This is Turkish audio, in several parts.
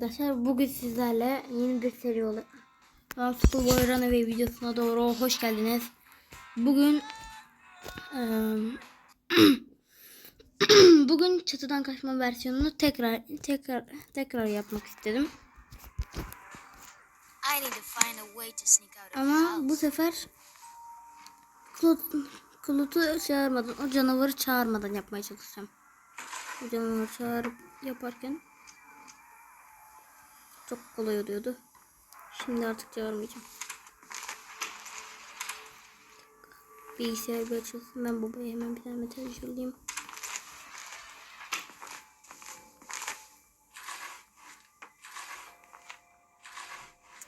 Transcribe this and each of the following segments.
Arkadaşlar bugün sizlerle yeni bir seri olan School Boy Runaway videosuna doğru hoş geldiniz. Bugün eee, bugün çatıdan kaçma versiyonunu tekrar tekrar tekrar yapmak istedim. Ama bu sefer Klut, Klut'u çağırmadan, o canavarı çağırmadan yapmaya çalışacağım. O canavarı çağırıp yaparken çok kolay oluyordu. Şimdi artık çağırmayacağım. Bilgisayar bir açılsın. Ben babaya hemen bir tane mesaj yollayayım.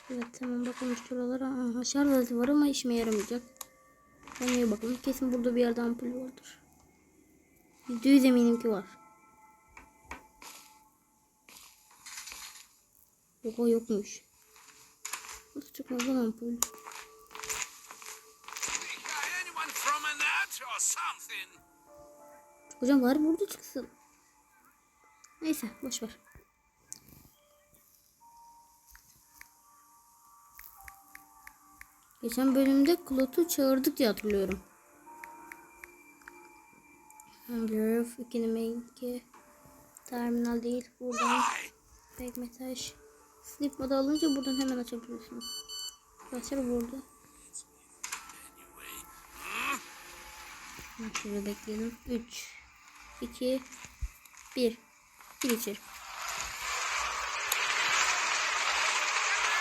Evet tamam bakalım şuralara. Aha, şarj var ama işime yaramayacak. Konuya bakalım. Kesin burada bir yerde ampul vardır. Yüzde yüz eminim ki var. Oha yokmuş. Nasıl çıkmaz lan ampul? Hocam var burada çıksın. Neyse boş ver. Geçen bölümde Klot'u çağırdık diye hatırlıyorum. Görev 2 main 2 terminal değil buradan mesaj sleep modu alınca buradan hemen açabiliyorsunuz. Arkadaşlar burada. Şöyle bekleyelim. 3 2 1 Bir içeri.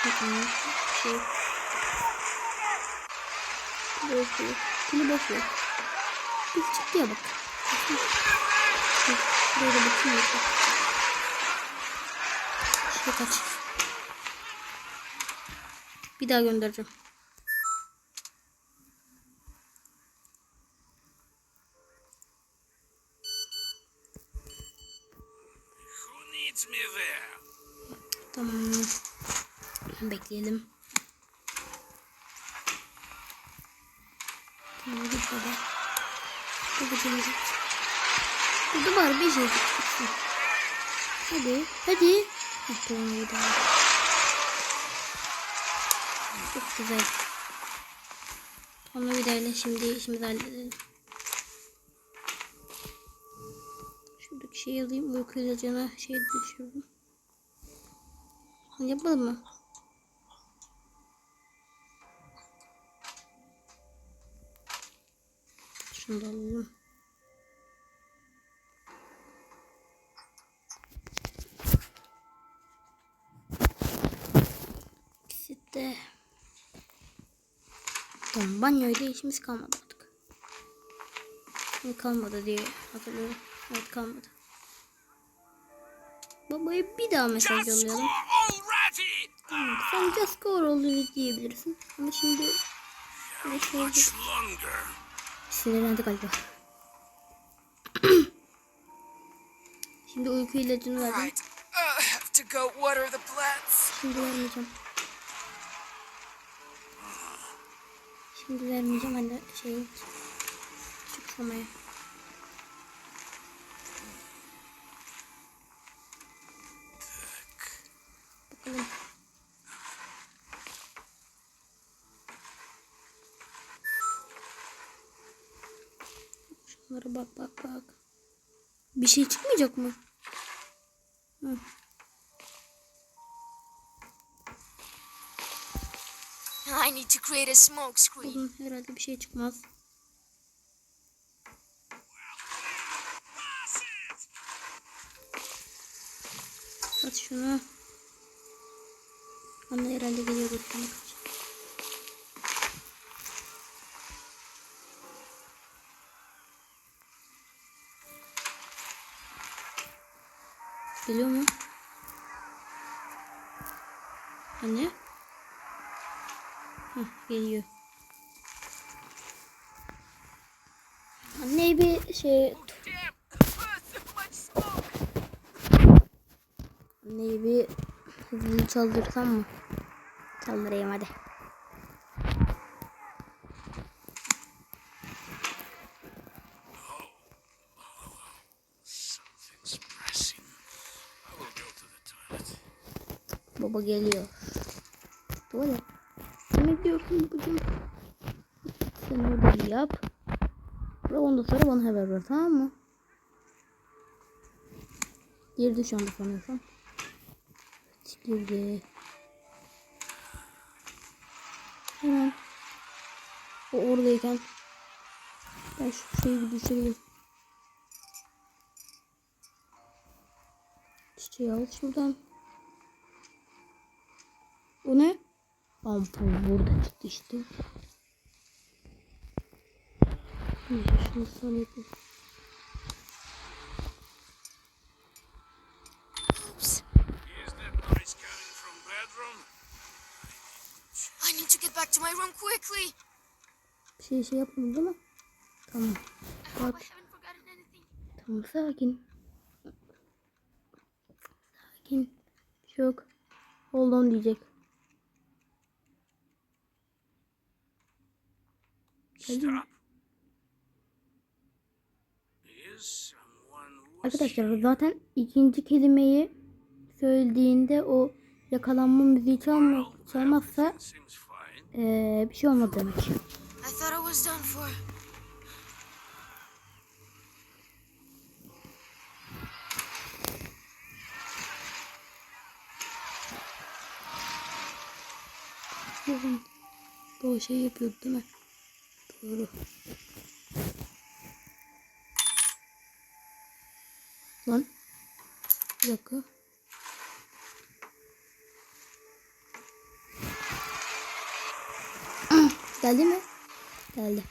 Bakın, Şey. Boş ver. Bunu boş ver. Bir çıktı ya bak. Böyle bakayım. ya. Şuraya kaç. Bir daha göndereceğim. Tamam. Bekleyelim. Tamam git baba. Babacığım git. Burada var bir şey. Hadi. Hadi. Tamam bir daha. Çok güzel. Onu bir daha şimdi işimizi halledelim. Şuradaki şeyi alayım. Uyku ilacına şey düşürdüm. Yapalım mı? Şunu da alalım. İkisi Tamam banyoyla işimiz kalmadı artık. Ne kalmadı diye hatırlıyorum. Evet kalmadı. Babaya bir daha mesaj yollayalım. Tamam, sen just score olduğunu diyebilirsin. Ama şimdi ne şey oldu? Sinirlendi galiba. şimdi uyku ilacını verdim. Uh, have to go water the plants. Şimdi vermeyeceğim. Şimdi vermeyeceğim hani şey çıksamaya. Bakalım. Şunlara bak bak bak. Bir şey çıkmayacak mı? Hı. I need to create a smoke screen. Bugün herhalde bir şey çıkmaz. At şunu. Anne herhalde geliyordur sana kaç. Geliyor mu? Anne? Hah, geliyor. Anne bir şey. Anneyi bir hızlı çaldırsam mı? Çaldırayım hadi. Baba geliyor. Böyle. Ne diyorsun bugün? Sen orada yap. Ve ondan sonra bana haber ver tamam mı? Girdi şu anda sanıyorsam. Girdi. Hemen. O oradayken ben şu şeyi bir düşüreyim. Çiçeği al şuradan. O ne? Ampul burada çıktı işte. Neyse şunu sana yapayım. To get back to my room quickly. Bir şey şey yapmadım değil mi? Tamam. Bak tamam sakin. Sakin. Bir şey. Hold on diyecek. Geldi mi? Stop. Is someone watching? Arkadaşlar zaten ikinci kelimeyi söylediğinde o yakalanma müziği çalma, çalmazsa eee, bir şey olmadı demek. Bu şey yapıyordu değil mi? Doğru. Lan. Bir dakika. Geldi mi? Geldi.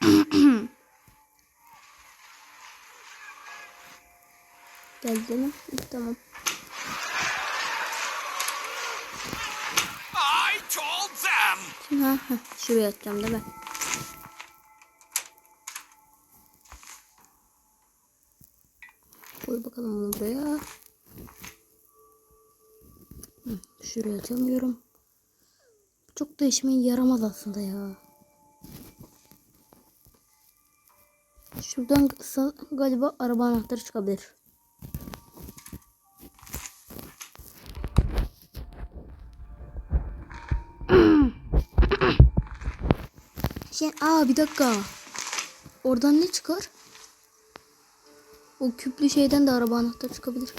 Geldi mi? Tamam. I told them! Ha, ha, şuraya atacağım değil mi? Koy bakalım buraya. Şuraya atamıyorum. Çok da işime yaramaz aslında ya. Şuradan galiba araba anahtarı çıkabilir. Şey, aa bir dakika. Oradan ne çıkar? O küplü şeyden de araba anahtarı çıkabilir.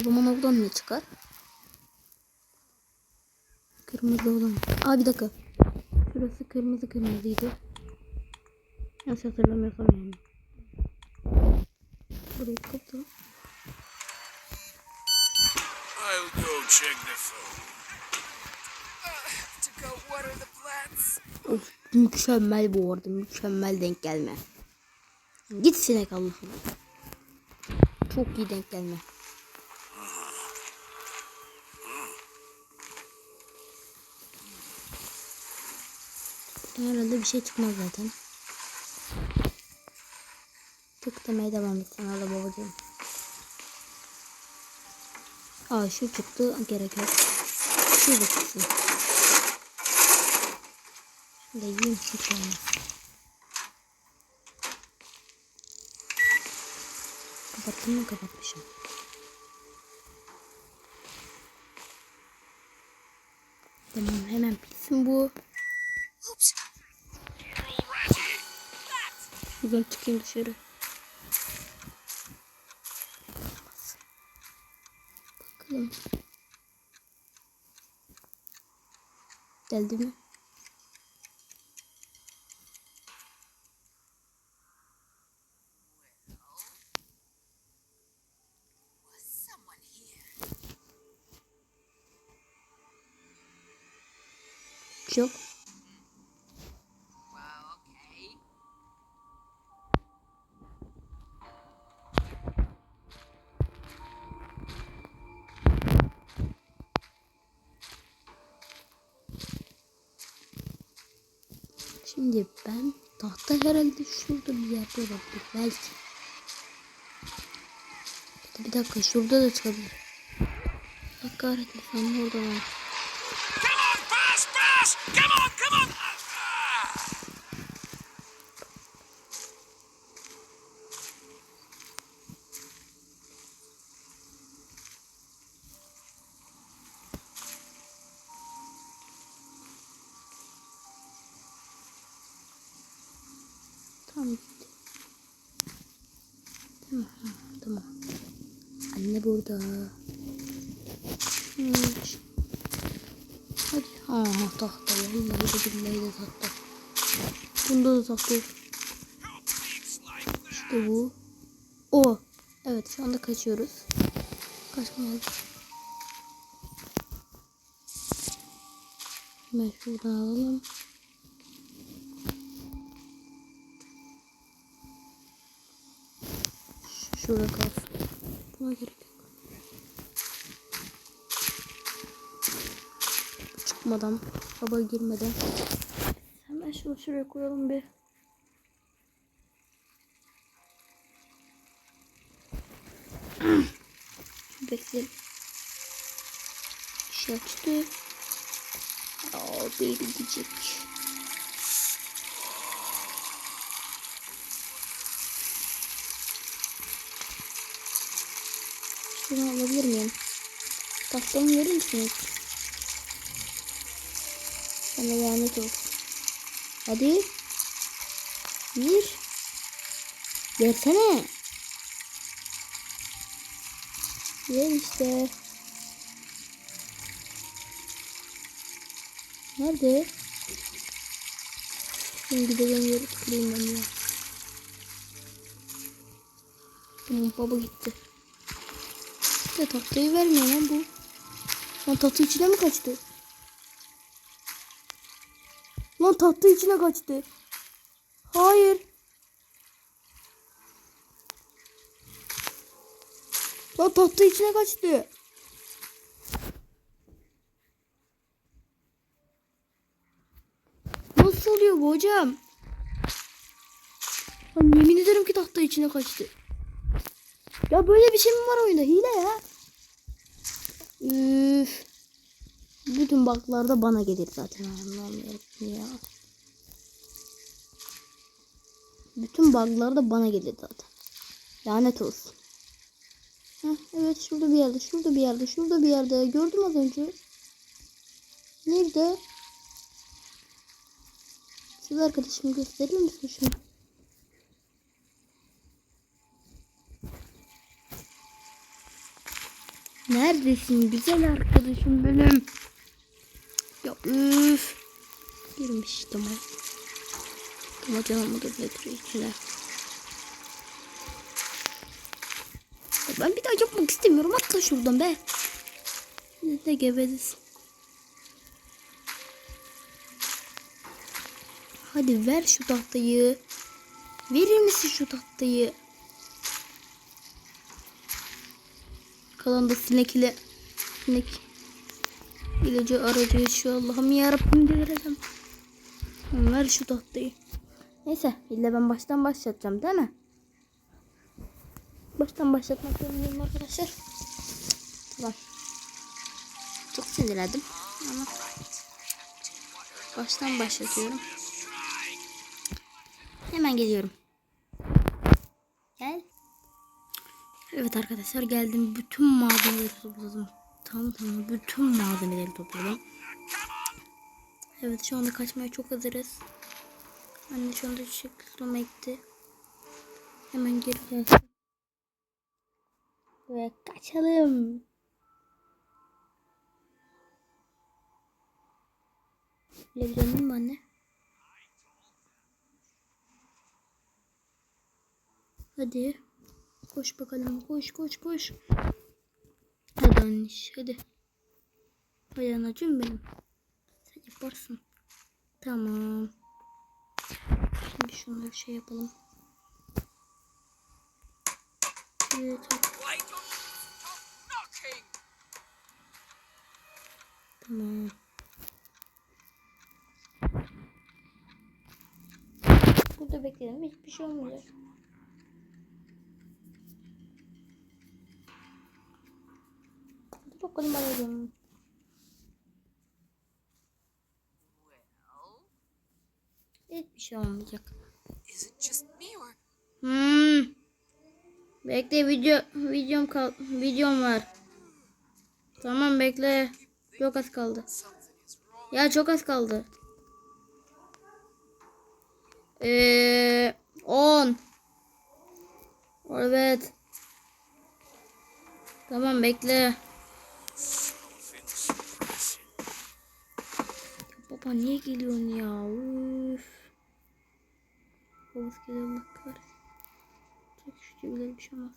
O zaman oradan ne çıkar? Kırmızı olan. Aa bir dakika. Şurası kırmızı kırmızıydı. Yanlış hatırlamıyorsam yani. Burayı kapatalım. I'll go check the phone. To go water the plants. Of mükemmel bu arada. Mükemmel denk gelme. Git sinek Allah'ım. Çok iyi denk gelme. Herhalde bir şey çıkmaz zaten. Tık demeye devam et hala babacığım. Aa şu çıktı gerek yok. Şu da çıksın. Da yiyeyim hiç olmaz. Kapattım mı kapatmışım. Tamam hemen bitsin bu. Oops. Buradan çıkayım dışarı. Bakalım. Geldi mi? Yok. Şimdi ben tahta herhalde şurada bir yerde olabilir belki. Bir dakika şurada da çıkabilir. Allah kahretmesin orada var. Come on, come on. Tamam. Tamam. Tamam. Anne burada. Hmm. Aha tahta. Vallahi de billahi de tahta. Bunda da tahta. İşte bu. O. Evet şu anda kaçıyoruz. Kaçmaya Hemen şuradan alalım. Şurada kalsın. Buna gerek yok. Çıkmadan, hava girmeden. Hemen şunu şuraya koyalım bir. Bekleyelim. Şey açtı. Aa, baby Sana lanet olsun. Hadi. Bir. Versene. Ver işte. Nerede? Şimdi de ben yeri tıklayayım ben ya. Tamam baba gitti. Ya tahtayı vermiyor lan bu. Lan tahta içine mi kaçtı? Lan tahta içine kaçtı. Hayır. Lan tahta içine kaçtı. Nasıl oluyor bu hocam? Lan yemin ederim ki tahta içine kaçtı. Ya böyle bir şey mi var oyunda? Hile ya. Üf. Bütün baklar da bana gelir zaten. Ya. Bütün bug'lar da bana gelir zaten. Lanet olsun. Heh, evet şurada bir yerde, şurada bir yerde, şurada bir yerde. Gördüm az önce. Nerede? Siz arkadaşımı gösterir misin şunu? Neredesin güzel arkadaşım benim? Ya üf. Girmiş tamam. Tamam canımı da getiriyor içine. Ya Ben bir daha yapmak istemiyorum. Atla şuradan be. Ne de gebedesin. Hadi ver şu tahtayı. Verir misin şu tahtayı? Kalan da sinek ile sinek ilacı aracı yaşıyor. Allah'ım yarabbim delireceğim. Ver şu tahtayı. Neyse illa ben baştan başlatacağım değil mi? Baştan başlatmak zorundayım arkadaşlar. Tamam. Çok sinirlendim ama baştan başlatıyorum. Hemen geliyorum. Gel. Evet arkadaşlar geldim. Bütün madenleri topladım. Tamam tamam. Bütün madenleri topladım. Evet şu anda kaçmaya çok hazırız. Anne şu anda çiçek gitti. Hemen geri gelsin. Ve kaçalım. Bilebiliyor muyum anne? Hadi. Koş bakalım. Koş koş koş. Anneş hadi. Hadi anacığım benim. Sen yaparsın. Tamam. Şimdi şunları şey yapalım. Evet. Tamam. Burada bekleyelim. Hiçbir şey olmayacak. çok kullanıyorum. Hiçbir şey olmayacak. Hmm. Bekle video videom kal videom var. Tamam bekle. Çok az kaldı. Ya çok az kaldı. Ee, 10 Evet. Tamam bekle. Baba niye geliyorsun ya? Üf. Babası geliyor Allah kahretsin. Çok şükür güzel bir şey olmaz.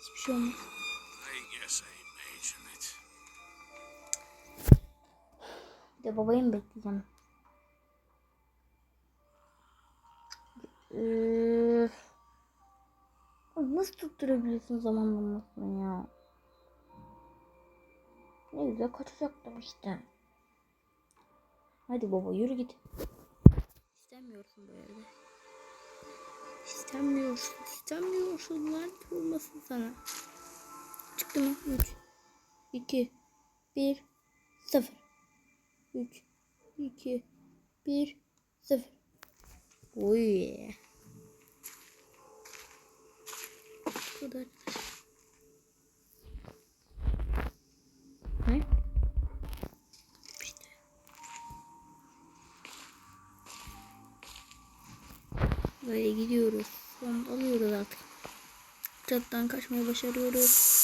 Hiçbir şey olmaz. Bir de babayı mı bekleyeceğim? Üf. Nasıl tutturabiliyorsun zamanlamasını ya? Ne güzel kaçacaktım işte. Hadi baba yürü git. İstemiyorsun bu evde. İstemiyorsun, istemiyorsun lan olmasın sana. Çıktı mı? 3 2 1 0 3 2 1 0 Oy. Bu. Ne? İşte. Böyle gidiyoruz. Son alıyoruz artık. Çattan kaçmayı başarıyoruz.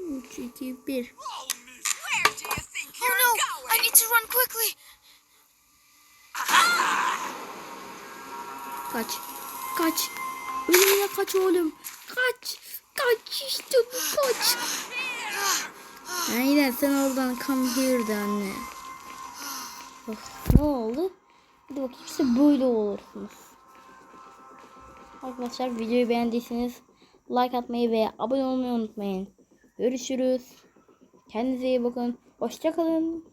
Üç, iki, bir. Need to run quickly. Kaç. Kaç. Ölümüne kaç oğlum. Kaç. Kaç işte kaç. Aynen sen oradan come here'di anne. Of, ne oldu? Hadi bakayım işte böyle olursunuz. Arkadaşlar videoyu beğendiyseniz like atmayı ve abone olmayı unutmayın. Görüşürüz. Kendinize iyi bakın. Hoşçakalın.